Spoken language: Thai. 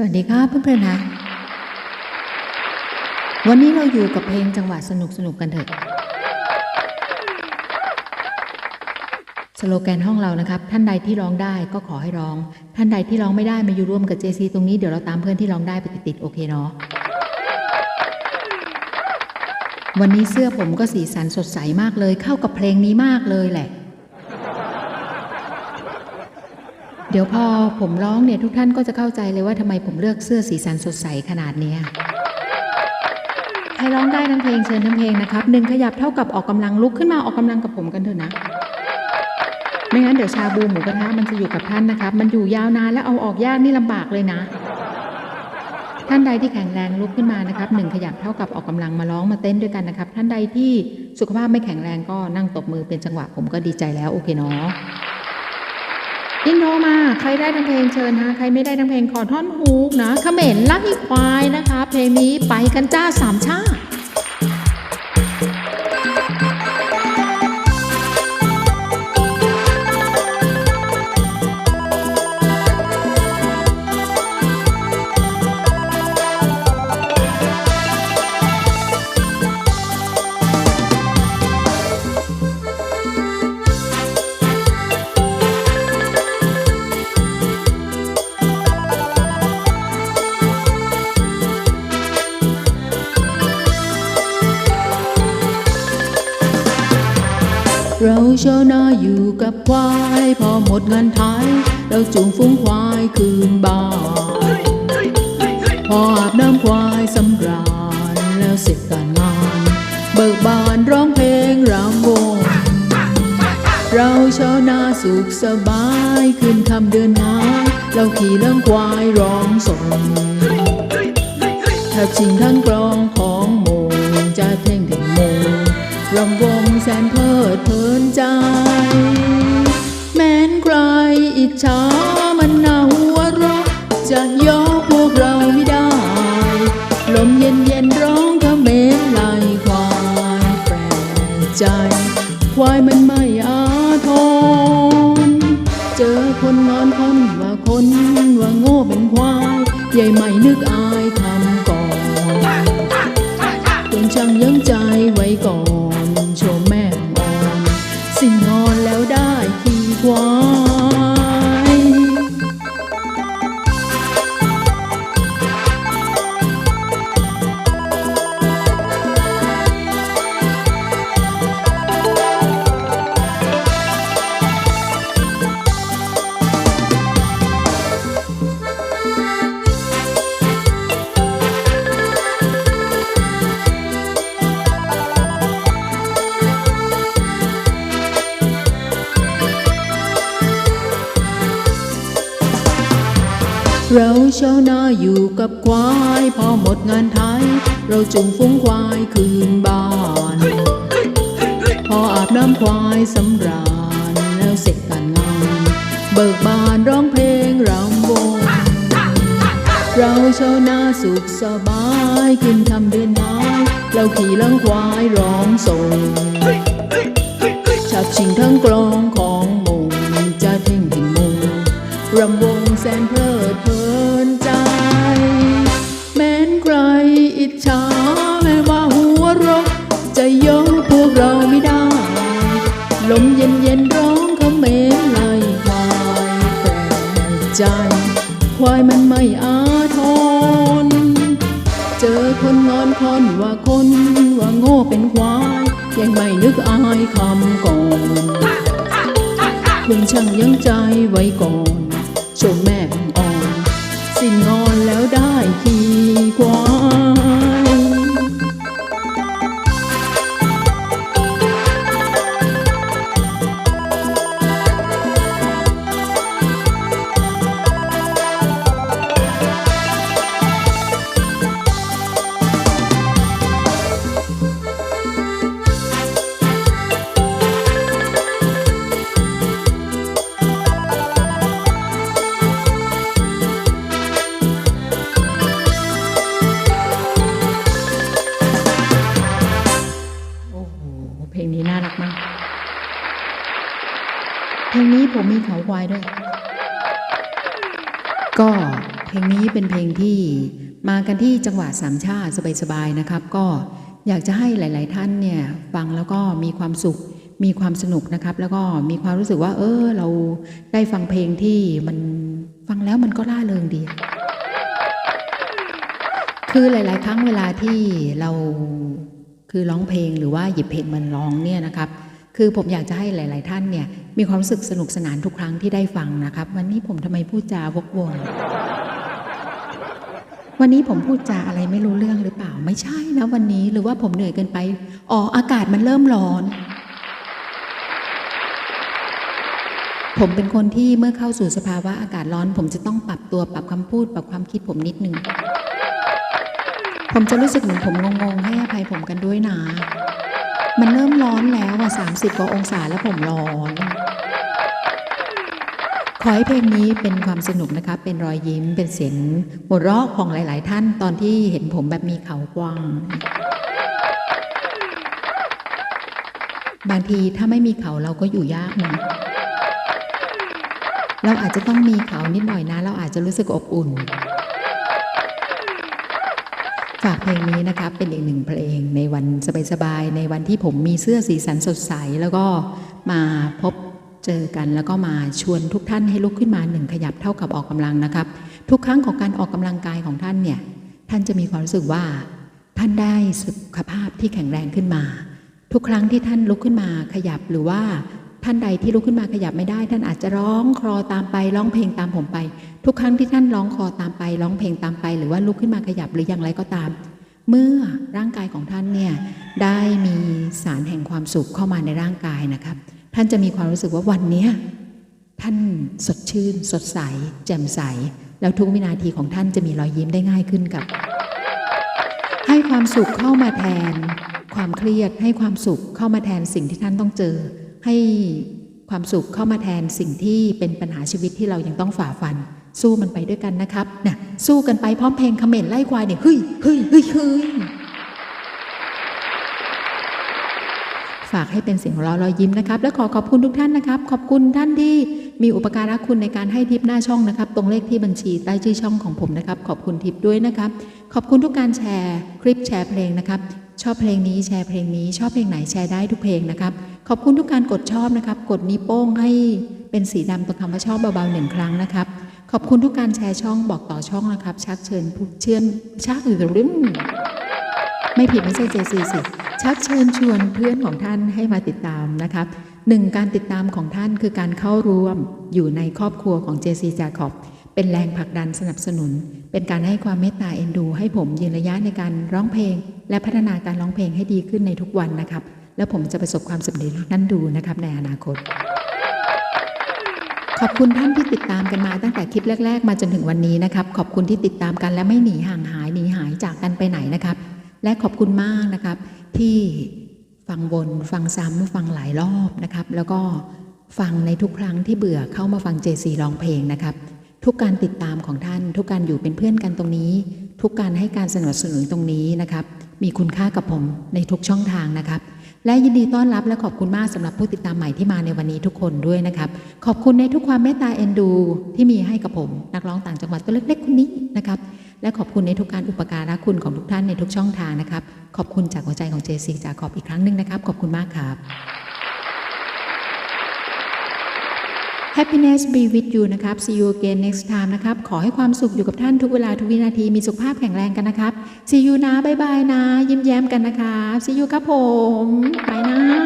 สวัสดีครับเพื่อนๆนะ วันนี้เราอยู่กับเพลงจังหวะสนุกสนุกๆกันเถอะ สโลแกนห้องเรานะครับ ท่านใดที่ร้องได้ก็ขอให้ร้อง ท่านใดที่ร้องไม่ได้มาอยู่ร่วมกับเจซีตรงนี้เดี๋ยวเราตามเพื่อนที่ร้องได้ไปติดๆโอเคเนาะ วันนี้เสื้อผมก็สีสันสดใสมากเลย เข้ากับเพลงนี้มากเลยแหละ เดี๋ยวพอผมร้องเนี่ยทุกท่านก็จะเข้าใจเลยว่าทำไมผมเลือกเสื้อสีสันสดใสขนาดนี้ใครร้องได้ทั้งเพลงเชิญทั้งเพลงนะครับหนึ่งขยับเท่ากับออกกำลังลุกขึ้นมาออกกำลังกับผมกันเถอะนะไม่งั้นเดี๋ยวชาบูหมูกระทะมันจะอยู่กับท่านนะครับ มันอยู่ยาวนานแล้วเอาออกยากนี่ลำบากเลยนะ ท่านใดที่แข็งแรงลุกขึ้นมานะครับหนึ่งขยับเท่ากับออกกำลังมาร้องมาเต้นด้วยกันนะครับ ท่านใดที่สุขภาพไม่แข็งแรงก็นั่งตบมือเป็นจังหวะผมก็ดีใจแล้วโอเคเนาะ อินโทรมา ใครได้ทั้งเพลงเชิญฮะใครไม่ได้ทั้งเพลงขอท่อนฮุกนะเขม่นลักอีควายนะคะ เพลงนี้ไปกันจ้าสามชาติ ชาวนาอยู่กับควาย พอหมดงานไทยเราจูงฝูงควายคืนบ้านพออาบน้ำควายสำราญแล้วเสร็จการงาน เบิกบานร้องเพลงรำวง เราชาวนาสุขสบายขึ้นคำเดือนหาเราขี่เรื่องควายร้องส่งแทบชิงทั้งกลอ ลมเย็นเย็นๆร้องกระเมนไหลควายแปลกใจ ควายมันไม่อาทรเจอคนงอนคนว่าคนว่าโง่เป็นควายใหญ่ไม่นึกอายทำก่อนจนช่างยั้งใจไว้ก่อน เราชาวนาอยู่กับควาย พอหมดงานไทย เราจุงฝูงควายคืนบ้าน พออาบน้ำควายสำราญแล้วเสร็จการงาน เบิกบานร้องเพลงรำวง เราชาวนาสุขสบายขึ้นทำเดือนไม้เราขี่ลังควายร้องส่งชักชิงทั้งกลองขอ งแสนเพลิดเพลินใจ แม้นใครอิจฉาแม้ว่าหัวรกจะยกพวกเราไม่ได้ ลมเย็นเย็นร้องคำเมนไล่ควายแปลกใจ ควายมันไม่อาทรเจอคนงอนคนว่าคนว่าโง่เป็นควาย ยังไม่นึกอายคำก่อนคุณช่างยั้งใจไว้ก่อน เพลงนี้น่ารักมาก เพลงนี้ผมมีเขาควายด้วย ก็เพลงนี้เป็นเพลงที่มากันที่จังหวะสามชาติสบายๆนะครับ ก็อยากจะให้หลาย ๆ ท่านเนี่ยฟังแล้วก็มีความสุขมีความสนุกนะครับ แล้วก็มีความรู้สึกว่า เออ เราได้ฟังเพลงที่มันฟังแล้วมันก็ล่าเริงดี คือหลาย ๆ ครั้งเวลาที่เรา คือร้องเพลงหรือว่าหยิบเพลงมันร้องเนี่ยนะครับคือผมอยากจะให้หลาย ๆ ท่านเนี่ยมีความรู้สึกสนุกสนานทุกครั้งที่ได้ฟังนะครับ วันนี้ผมทำไมพูดจาวกวนวันนี้ผมพูดจาอะไรไม่รู้เรื่องหรือเปล่า ไม่ใช่นะวันนี้หรือว่าผมเหนื่อยเกินไปอ๋ออากาศมันเริ่มร้อน ผมเป็นคนที่เมื่อเข้าสู่สภาวะอากาศร้อน ผมจะต้องปรับตัวปรับคำพูด ปรับความคิดผมนิดนึง ผมจะรู้สึกเหมือนผมงงๆ ให้อภัยผมกันด้วยนะ มันเริ่มร้อนแล้วอะสามสิบกว่าองศาแล้วผมร้อน ขอให้เพลงนี้เป็นความสนุกนะคะ เป็นรอยยิ้ม เป็นเสียงหัวเราะของหลาย ๆ ท่านตอนที่เห็นผมแบบมีเขากว้าง บางทีถ้าไม่มีเขาเราก็อยู่ยากนะเราอาจจะต้องมีเขานิดหน่อยนะ เราอาจจะรู้สึกอบอุ่น ฝากเพลงนี้นะครับเป็นอีกหนึ่งเพลงในวันสบายๆในวันที่ผมมีเสื้อสีสันสดใส แล้วก็มาพบเจอกันแล้วก็มาชวนทุกท่านให้ลุกขึ้นมาหนึ่งขยับเท่ากับออกกำลังนะครับ ทุกครั้งของการออกกำลังกายของท่านเนี่ยท่านจะมีความรู้สึกว่า ท่านได้สุขภาพที่แข็งแรงขึ้นมา ทุกครั้งที่ท่านลุกขึ้นมาขยับหรือว่า ท่านใดที่ลุกขึ้นมาขยับไม่ได้ ท่านอาจจะร้องคลอตามไปร้องเพลงตามผมไป ทุกครั้งที่ท่านร้องคลอตามไปร้องเพลงตามไป หรือว่าลุกขึ้นมาขยับหรืออย่างไรก็ตาม เมื่อร่างกายของท่านเนี่ยได้มีสารแห่งความสุขเข้ามาในร่างกายนะครับ ท่านจะมีความรู้สึกว่าวันนี้ท่านสดชื่น สดใส แจ่มใส แล้วทุกวินาทีของท่านจะมีรอยยิ้มได้ง่ายขึ้นกับ ให้ความสุขเข้ามาแทน ความเครียดให้ความสุขเข้ามาแทนสิ่งที่ท่านต้องเจอ ให้ความสุขเข้ามาแทนสิ่งที่เป็นปัญหาชีวิตที่เรายังต้องฝ่าฟัน สู้มันไปด้วยกันนะครับนะสู้กันไปพร้อมเพลงเขม่นต์ไล่ควายเนี่ยเฮ้ยเฮ้ยเฮ้ยเฮ้ยฝากให้เป็นเสียงของเรารอยยิ้มนะครับ และขอขอบคุณทุกท่านนะครับ ขอบคุณท่านที่มีอุปการะคุณในการให้ทิปหน้าช่องนะครับ ตรงเลขที่บัญชีใต้ชื่อช่องของผมนะครับ ขอบคุณทิปด้วยนะครับ ขอบคุณทุกการแชร์ คลิปแชร์เพลงนะครับ ชอบเพลงนี้แชร์เพลงนี้ ชอบเพลงไหนแชร์ได้ทุกเพลงนะครับ ขอบคุณทุกการกดชอบนะครับ กดนิ้วโป้งให้เป็นสีดำตรงคำว่าชอบเบาๆหนึ่งครั้งนะครับ ขอบคุณทุกการแชร์ช่องบอกต่อช่องนะครับ ชักเชิญผู้เชื่อมชักหรือรึมไม่ผิดไม่ใช่เจซีสิชักเชิญชวนเพื่อนของท่านให้มาติดตามนะครับหนึ่งการติดตามของท่านคือการเข้าร่วมอยู่ในครอบครัวของ JC j a c o b เป็นแรงผลักดันสนับสนุน เป็นการให้ความเมตตาเอ็นดู ให้ผมยืนระยะในการร้องเพลง และพัฒนาการร้องเพลงให้ดีขึ้นในทุกวันนะครับ แล้วผมจะประสบความสำเร็จให้ท่นดูนะครับในอนาคต ขอบคุณท่านที่ติดตามกันมาตั้งแต่คลิปแรก ๆ มาจนถึงวันนี้นะครับ ขอบคุณที่ติดตามกันและไม่หนีห่างหายหนีหายจากกันไปไหนนะครับ และขอบคุณมากนะครับ ที่ฟังวนฟังซ้ำฟังหลายรอบนะครับ แล้วก็ฟังในทุกครั้งที่เบื่อเข้ามาฟังเจซีร้องเพลงนะครับ ทุกการติดตามของท่าน ทุกการอยู่เป็นเพื่อนกันตรงนี้ ทุกการให้การสนับสนุนตรงนี้นะครับ มีคุณค่ากับผมในทุกช่องทางนะครับ และยินดีต้อนรับและขอบคุณมากสำหรับผู้ติดตามใหม่ที่มาในวันนี้ทุกคนด้วยนะครับ ขอบคุณในทุกความเมตตาเอ็นดู ที่มีให้กับผม นักร้องต่างจังหวัดตัวเล็กๆคนนี้นะครับและขอบคุณในทุกการอุปการะคุณของทุกท่านในทุกช่องทางนะครับ ขอบคุณจากหัวใจของเจซีจากขอบอีกครั้งหนึ่งนะครับ ขอบคุณมากครับ Happiness be with you นะครับ see you again next time นะครับ ขอให้ความสุขอยู่กับท่านทุกเวลาทุกวินาที มีสุขภาพแข็งแรงกันนะครับ see you นะบายบายนะ ยิ้มแย้มกันนะครับ see you ครับผม ไปนะ